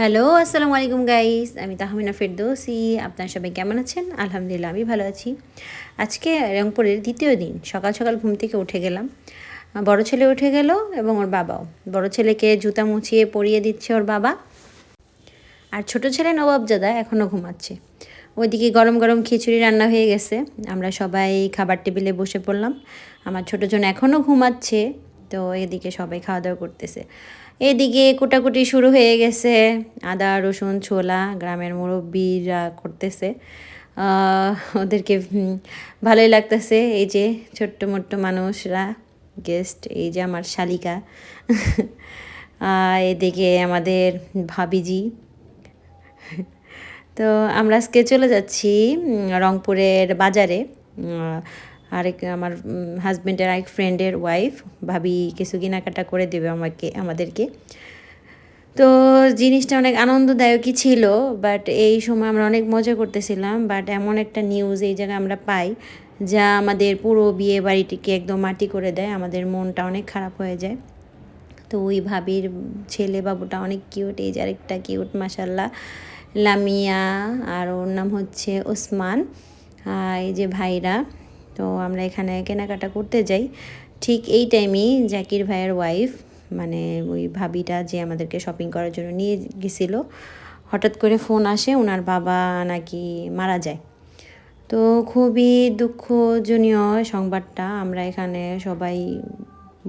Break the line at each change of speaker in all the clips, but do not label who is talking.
Hello, আসসালামু আলাইকুম guys আমি তাহমিনা ফেরদৌসি, আপনার সবাই কেমন আছেন? আলহামদুলিল্লাহ, আমি ভালো আছি। আজকে রংপুরের দ্বিতীয় দিন, সকাল সকাল ঘুম থেকে উঠে গেলাম। বড় ছেলে উঠে গেল এবং ওর বাবাও। বড় ছেলেকে জুতা মুছিয়ে পরিয়ে দিচ্ছে ওর বাবা। আর ছোট ছেলে নবাবজাদা এখনও ঘুমাচ্ছে। ওইদিকে গরম গরম খিচুড়ি রান্না হয়ে গেছে। আমরা সবাই খাবার টেবিলে বসে পড়লাম। আমার ছোটো জন এখনও ঘুমাচ্ছে, তো এদিকে সবাই খাওয়া দাওয়া করতেছে। এদিকে কুটাকুটি শুরু হয়ে গেছে। আদা, রসুন, ছোলা গ্রামের মুরব্বীরা করতেছে। ওদেরকে ভালোই লাগতেছে। এই যে ছোট্ট মোট্ট মানুষরা গেস্ট এই যে আমার শালিকা। এদিকে আমাদের ভাবিজি। তো আমরা আজকে চলে যাচ্ছি রংপুরের বাজারে। আরেক আমার হাজব্যান্ডের আরেক ফ্রেন্ডের ওয়াইফ ভাবি কিছু কেনাকাটা করে দেবে আমাকে, আমাদেরকে। তো জিনিসটা অনেক আনন্দদায়কই ছিল বাট এই সময় আমরা অনেক মজা করতেছিলাম বাট এমন একটা নিউজ এই জায়গায় আমরা পাই, যা আমাদের পুরো বিয়ে বাড়িটিকে একদম মাটি করে দেয়, আমাদের মনটা অনেক খারাপ হয়ে যায়। তো ওই ভাবির ছেলে বাবুটা অনেক কিউট এই যে আরেকটা কিউট মাসাল্লাহ লামিয়া, আর ওর নাম হচ্ছে ওসমান এই যে ভাইরা। তো আমরা এখানে কেনাকাটা করতে যাই। ঠিক এই টাইমেই জাকির ভাইয়ের ওয়াইফ মানে ওই ভাবিটা যে আমাদেরকে শপিং করার জন্য নিয়ে গেছিল, হঠাৎ করে ফোন আসে ওনার বাবা নাকি মারা যায়। তো খুবই দুঃখজনীয় সংবাদটা আমরা এখানে সবাই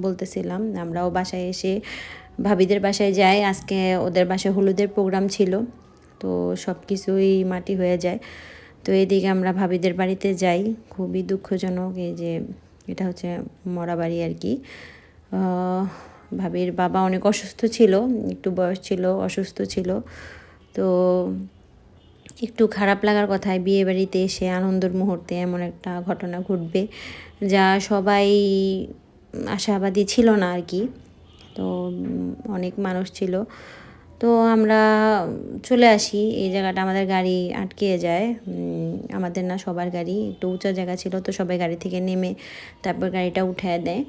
বলতেছিলাম। আমরাও বাসায় এসে ভাবিদের বাসায় যাই, আজকে ওদের বাসায় হলুদের প্রোগ্রাম ছিল, তো সব কিছুই মাটি হয়ে যায়। তো এদিকে আমরা ভাবিদের বাড়িতে যাই। খুবই দুঃখজনক এই যে এটা হচ্ছে মরা বাড়ি আর কি। ভাবির বাবা অনেক অসুস্থ ছিল, একটু বয়স ছিল, অসুস্থ ছিল। তো একটু খারাপ লাগার কথায় বিয়ে বাড়িতে এসে আনন্দের মুহূর্তে এমন একটা ঘটনা ঘটবে যা সবাই আশাবাদী ছিল না আর কি। তো অনেক মানুষ ছিল। তো আমরা চলে আসি। এই জায়গাটা আমাদের গাড়ি আটকে যায়। আমাদের না সবার গাড়ি একটু উঁচা জায়গা ছিল তো সবাই গাড়ি থেকে নেমে তারপর গাড়িটা উঠায় দেয়।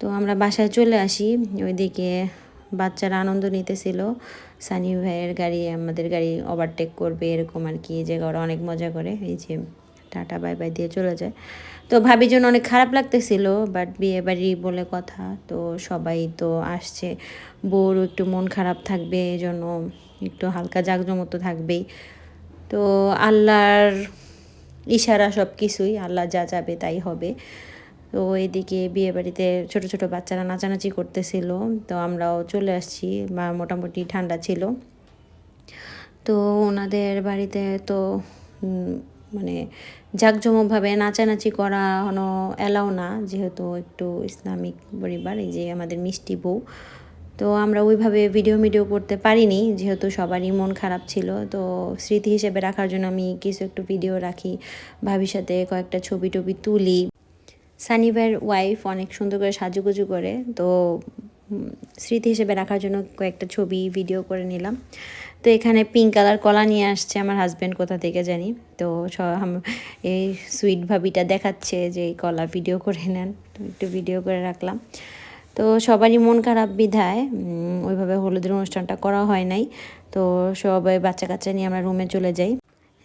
তো আমরা বাসায় চলে আসি। ওইদিকে বাচ্চারা আনন্দ নিতেছিল। সানি ভাইয়ের গাড়ি, আমাদের গাড়ি ওভারটেক করবে এরকম আর কি। এই জায়গা ওরা অনেক মজা করে। এই যে টাটা, বাই বাই দিয়ে চলে যায়। তো ভাবির জন্য অনেক খারাপ লাগতেছিল বাট বিয়ে বাড়ি বলে কথা, তো সবাই তো আসছে। বউর একটু মন খারাপ থাকবে, এই জন্য একটু হালকা জাঁকজমতো থাকবেই। তো আল্লাহর ইশারা সব কিছুই আল্লাহ যা যাবে তাই হবে। তো এদিকে বিয়ে বাড়িতে ছোটো ছোটো বাচ্চারা নাচানাচি করতেছিল, তো আমরাও চলে আসছি বা মোটামুটি ঠান্ডা ছিল। তো ওনাদের বাড়িতে তো মানে জাঁকজমকভাবে নাচানাচি করা হনো এলাও না, যেহেতু একটু ইসলামিক পরিবার, এই যে আমাদের মিষ্টি বউ। তো আমরা ওইভাবে ভিডিও ভিডিও করতে পারিনি, যেহেতু সবারই মন খারাপ ছিল। তো স্মৃতি হিসেবে রাখার জন্য আমি কিছু একটু ভিডিও রাখি, ভাবির সাথে কয়েকটা ছবি টবি তুলি। সানিভাইয়ের ওয়াইফ অনেক সুন্দর করে সাজুগুজু করে, তো স্মৃতি হিসেবে রাখার জন্য কয়েকটা ছবি ভিডিও করে নিলাম। তো এখানে পিঙ্ক কালার কলা নিয়ে আসছে আমার হাজব্যান্ড কোথা থেকে জানি। তো এই সুইট ভাবিটা দেখাচ্ছে যে এই কলা ভিডিও করে নেন। একটু ভিডিও করে রাখলাম। তো সবারই মন খারাপ বিধায় ওইভাবে হলুদের অনুষ্ঠানটা করা হয় নাই। তো সবাই বাচ্চা কাচ্চা নিয়ে আমরা রুমে চলে যাই।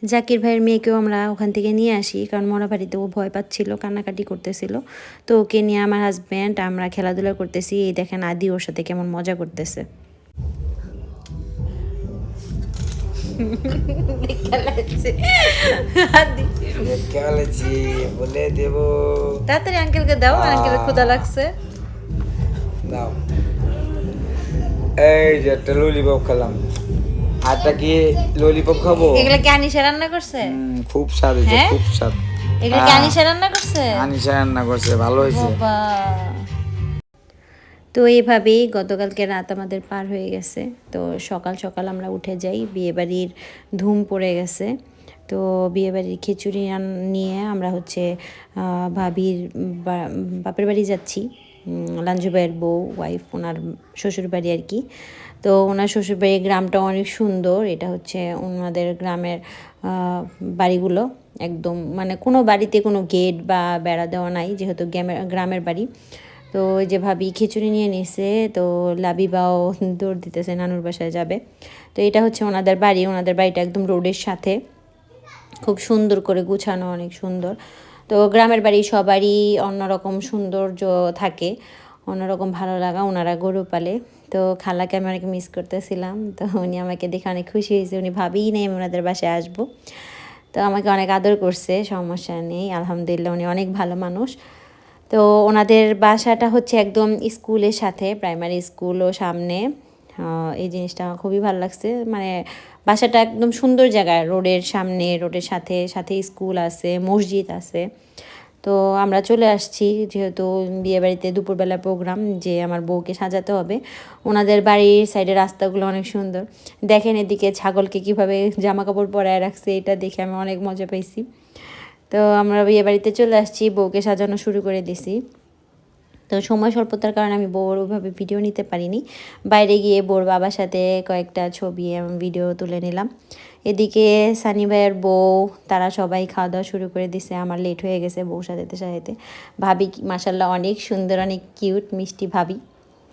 জাকির ভাইয়ের মেয়েকেও আমরা ওখান থেকে নিয়ে আসি, কারণ মরা বাড়িতে ও ভয় পাচ্ছিল, কান্নাকাটি করতেছিল। তো ওকে নিয়ে আমার হাজব্যান্ড আমরা খেলাধুলা করতেছি। এই দেখেন আদি ওর সাথে কেমন মজা করতেছে।
বলে দেব
তাড়াতাড়ি আঙ্কেলকে দাও আঙ্কেল ক্ষুদা লাগছে।
দাও। এই যে একটা ললিপপ খেলাম। আরটা কি ললিপপ খাব?
এগুলো কি আনিসা রান্না করছে?
খুব স্বাদ
হ্যাঁ?
খুব স্বাদ।
এগুলো কি আনিসা রান্না করছে?
আনিসা রান্না করছে ভালো হয়েছে।
বাবা। তো এইভাবেই গতকালকে রাত আমাদের পার হয়ে গেছে। তো সকাল সকাল আমরা উঠে যাই বিয়েবাড়ির ধুম পড়ে গেছে। তো বিয়েবাড়ির খিচুড়ি নিয়ে আমরা হচ্ছে ভাবির বাপের বাড়ি যাচ্ছি। উম, লাঞ্জু ভাইয়ের বউ ওয়াইফ ওনার শ্বশুর বাড়ি আর কি। তো ওনার শ্বশুর বাড়ির গ্রামটা অনেক সুন্দর। এটা হচ্ছে ওনাদের গ্রামের বাড়িগুলো। একদম মানে কোনো বাড়িতে কোনো গেট বা বেড়া দেওয়া নাই যেহেতু গ্রামের গ্রামের বাড়ি। তো ওই যে ভাবি খিচুড়ি নিয়ে নিছে, তো লাবিবাও দৌড় দিতেছে, নানুর বাসায় যাবে। তো এটা হচ্ছে ওনাদের বাড়ি, ওনাদের বাড়িটা একদম রোডের সাথে। খুব সুন্দর করে গুছানো, অনেক সুন্দর। তো গ্রামের বাড়ি সবারই অন্যরকম সৌন্দর্য থাকে, অন্যরকম ভালো লাগা ওনারা গরু পালে। তো খালাকে আমি অনেক মিস করতেছিলাম, তো উনি আমাকে দেখে অনেক খুশি হয়েছে। উনি ভাবিই নেই আমি ওনাদের বাসায় আসব। তো আমাকে অনেক আদর করছে, সমস্যা নেই, আলহামদুলিল্লাহ উনি অনেক ভালো মানুষ। তো ওনাদের বাসাটা হচ্ছে একদম স্কুলের সাথে প্রাইমারি স্কুলও সামনে। এই জিনিসটা আমার খুবই ভালো লাগছে। মানে বাসাটা একদম সুন্দর জায়গায় রোডের সামনে, রোডের সাথে সাথে স্কুল আছে, মসজিদ আছে। তো আমরা চলে আসছি, যেহেতু বিয়েবাড়িতে দুপুরবেলা প্রোগ্রাম যে আমার বউকে সাজাতে হবে। ওনাদের বাড়ির সাইডে রাস্তাগুলো অনেক সুন্দর। দেখেন এদিকে ছাগলকে কীভাবে জামা কাপড় পরায় রাখছে, এটা দেখে আমি অনেক মজা পাইছি। তো আমরা বিয়ে বাড়িতে চলে আসছি, বউকে সাজানো শুরু করে দিছি। তো সময় স্বল্পতার কারণে আমি বউর ওইভাবে ভিডিও নিতে পারিনি। বাইরে গিয়ে বউর বাবার সাথে কয়েকটা ছবি এবং ভিডিও তুলে নিলাম। এদিকে সানি ভাইয়ের বউ, তারা সবাই খাওয়া দাওয়া শুরু করে দিছে। আমার লেট হয়ে গেছে বউ সাজাতে সাজাতে ভাবি মাসাল্লাহ অনেক সুন্দর, অনেক কিউট মিষ্টি ভাবি।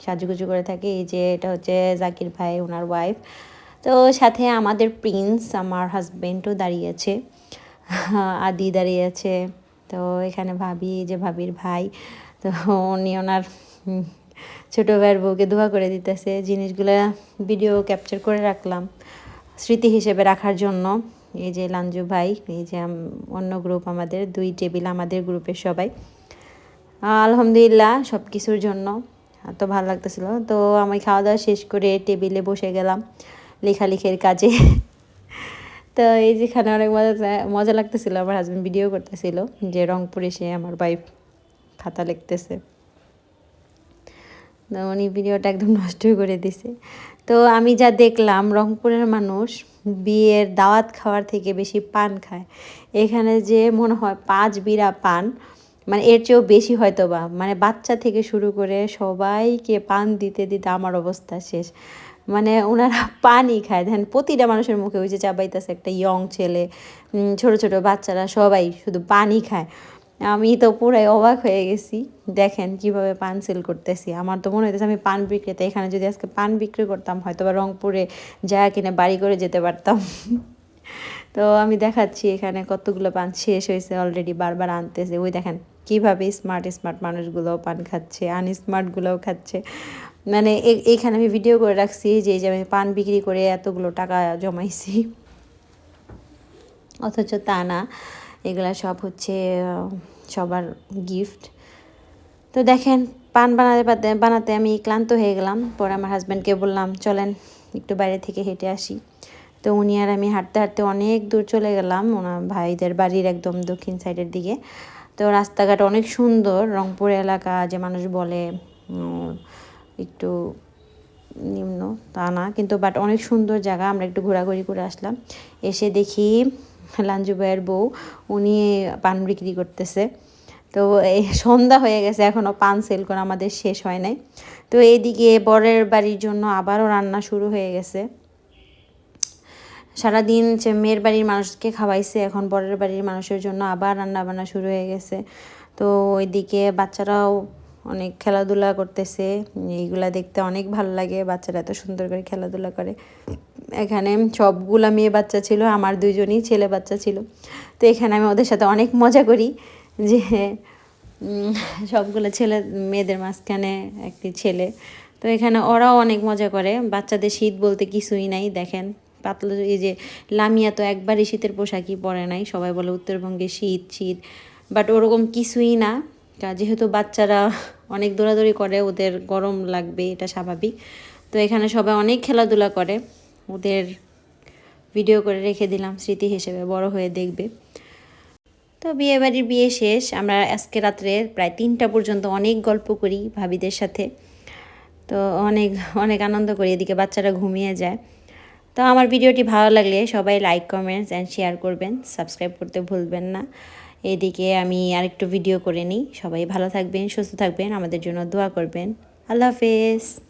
সাজুগুজু করে থাকে। এই যে এটা হচ্ছে জাকির ভাই, ওনার ওয়াইফ তো সাথে আমাদের প্রিন্স আমার হাজবেন্ডও দাঁড়িয়েছে আদি দাঁড়িয়ে আছে। তো এখানে ভাবি যে ভাবির ভাই, তো উনি ওনার ছোটো ভাইয়ের বউকে দোয়া করে দিতেছে। জিনিসগুলো ভিডিও ক্যাপচার করে রাখলাম স্মৃতি হিসেবে রাখার জন্য। এই যে লাঞ্জু ভাই, এই যে অন্য গ্রুপ আমাদের, দুই টেবিল আমাদের গ্রুপের সবাই। আলহামদুলিল্লাহ সব কিছুর জন্য এত ভালো লাগতেছিল। তো আমি খাওয়া দাওয়া শেষ করে টেবিলে বসে গেলাম। লেখালেখির কাজে। তো এই যেখানে অনেক মজা মজা লাগতেছিল, আমার হাজব্যান্ড ভিডিও করতেছিল যে রংপুরে সে আমার ওয়াইফ খাতা লিখতেছে। উনি ভিডিওটা একদম নষ্ট করে দিছে। তো আমি যা দেখলাম, রংপুরের মানুষ বিয়ের দাওয়াত খাওয়ার থেকে বেশি পান খায়। এখানে যে মনে হয় পাঁচ বিড়া পান মানে এর চেয়েও বেশি হয়তো বা মানে বাচ্চা থেকে শুরু করে সবাইকে পান দিতে দিতে আমার অবস্থা শেষ। মানে ওনারা পানি খায়। দেখেন প্রতিটা মানুষের মুখে ওই যে চাবাইতেছে একটা ইয়ং ছেলে ছোট ছোট বাচ্চারা সবাই শুধু পানি খায়। আমি তো পুরাই অবাক হয়ে গেছি। দেখেন কীভাবে পান সেল করতেছি। আমার তো মনে হইতেছে আমি পান বিক্রেতা। এখানে যদি আজকে পান বিক্রি করতাম হয়তো বা রংপুরে যা কিনে বাড়ি করে যেতে পারতাম। তো আমি দেখাচ্ছি এখানে কতগুলো পান শেষ হয়েছে অলরেডি বারবার আনতেছে। ওই দেখেন কীভাবে স্মার্ট স্মার্ট মানুষগুলোও পান খাচ্ছে আনস্মার্টগুলোও খাচ্ছে। মানে এইখানে আমি ভিডিও করে রাখছি যে যে আমি পান বিক্রি করে এতগুলো টাকা জমাইছি। অথচ তা না, এগুলা সব হচ্ছে সবার গিফট তো দেখেন, পান বানাতে বানাতে আমি ক্লান্ত হয়ে গেলাম। পরে আমার হাজব্যান্ডকে বললাম, চলেন, একটু বাইরে থেকে হেঁটে আসি। তো উনি আর আমি হাঁটতে হাঁটতে অনেক দূর চলে গেলাম ওনার ভাইদের বাড়ির একদম দক্ষিণ সাইডের দিকে। তো রাস্তাঘাট অনেক সুন্দর, রংপুর এলাকা, যে মানুষ বলে একটু নিম্ন, তা না। কিন্তু বাট অনেক সুন্দর জায়গা। আমরা একটু ঘোরাঘুরি করে আসলাম। এসে দেখি লাঞ্জু ভাইয়ের বউ। উনি পান বিক্রি করতেছে। তো এই সন্ধ্যা হয়ে গেছে। এখনও পান সেল করা আমাদের শেষ হয় নাই। তো এইদিকে বরের বাড়ির জন্য আবারও রান্না শুরু হয়ে গেছে। সারাদিন সে মেয়ের বাড়ির মানুষকে খাওয়াইছে। এখন বরের বাড়ির মানুষের জন্য আবার রান্না বান্না শুরু হয়ে গেছে। তো ওইদিকে বাচ্চারাও অনেক খেলাধুলা করতেছে। এইগুলা দেখতে অনেক ভালো লাগে, বাচ্চারা এত সুন্দর করে খেলাধুলা করে। এখানে সবগুলা মেয়ে বাচ্চা ছিল, আমার দুইজনই ছেলে বাচ্চা ছিল। তো এখানে আমি ওদের সাথে অনেক মজা করি যে সবগুলো ছেলে, মেয়েদের মাঝখানে একটি ছেলে। তো এখানে ওরাও অনেক মজা করে। বাচ্চাদের শীত বলতে কিছুই নাই, দেখেন। পাতলা এই যে, লামিয়া তো একবারই শীতের পোশাকই পরে নাই। সবাই বলে উত্তরবঙ্গে শীত শীত। বাট ওরকম কিছুই না। যেহেতু বাচ্চারা অনেক দৌড়াদৌড়ি করে, ওদের গরম লাগবে, এটা স্বাভাবিক। তো এখানে সবাই অনেক খেলাধুলা করে, ওদের ভিডিও করে রেখে দিলাম স্মৃতি হিসেবে, বড় হয়ে দেখবে। তো বিয়ে বাড়ির বিয়ে শেষ, আমরা আজকে রাত্রে প্রায় তিনটা পর্যন্ত অনেক গল্প করি ভাবিদের সাথে। তো অনেক অনেক আনন্দ করি, এদিকে বাচ্চারা ঘুমিয়ে যায়। তো আমার ভিডিওটি ভালো লাগলে সবাই লাইক কমেন্টস অ্যান্ড শেয়ার করবেন সাবস্ক্রাইব করতে ভুলবেন না। এদিকে আমি আরেকটু ভিডিও করে নিই। সবাই ভালো থাকবেন, সুস্থ থাকবেন, আমাদের জন্য দোয়া করবেন। আল্লাহ হাফেজ।